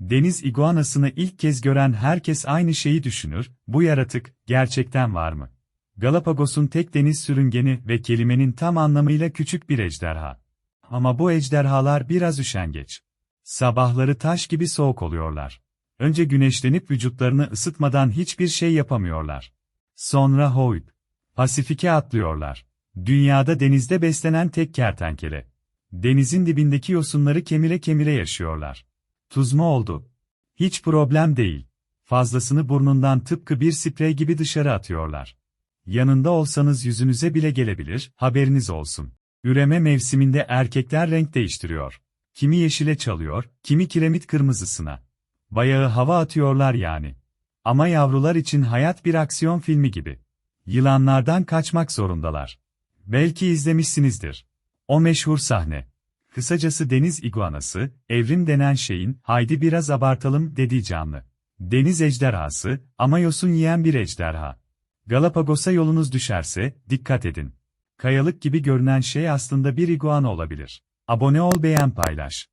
Deniz iguanasını ilk kez gören herkes aynı şeyi düşünür, bu yaratık, gerçekten var mı? Galapagos'un tek deniz sürüngeni ve kelimenin tam anlamıyla küçük bir ejderha. Ama bu ejderhalar biraz üşengeç. Sabahları taş gibi soğuk oluyorlar. Önce güneşlenip vücutlarını ısıtmadan hiçbir şey yapamıyorlar. Sonra hoyt. Pasifike atlıyorlar. Dünyada denizde beslenen tek kertenkele. Denizin dibindeki yosunları kemire kemire yaşıyorlar. Tuz mu oldu? Hiç problem değil. Fazlasını burnundan tıpkı bir sprey gibi dışarı atıyorlar. Yanında olsanız yüzünüze bile gelebilir, haberiniz olsun. Üreme mevsiminde erkekler renk değiştiriyor. Kimi yeşile çalıyor, kimi kiremit kırmızısına. Bayağı hava atıyorlar yani. Ama yavrular için hayat bir aksiyon filmi gibi. Yılanlardan kaçmak zorundalar. Belki izlemişsinizdir. O meşhur sahne. Kısacası deniz iguanası, evrim denen şeyin, haydi biraz abartalım dediği canlı. Deniz ejderhası, ama yosun yiyen bir ejderha. Galapagos'a yolunuz düşerse, dikkat edin. Kayalık gibi görünen şey aslında bir iguana olabilir. Abone ol beğen paylaş.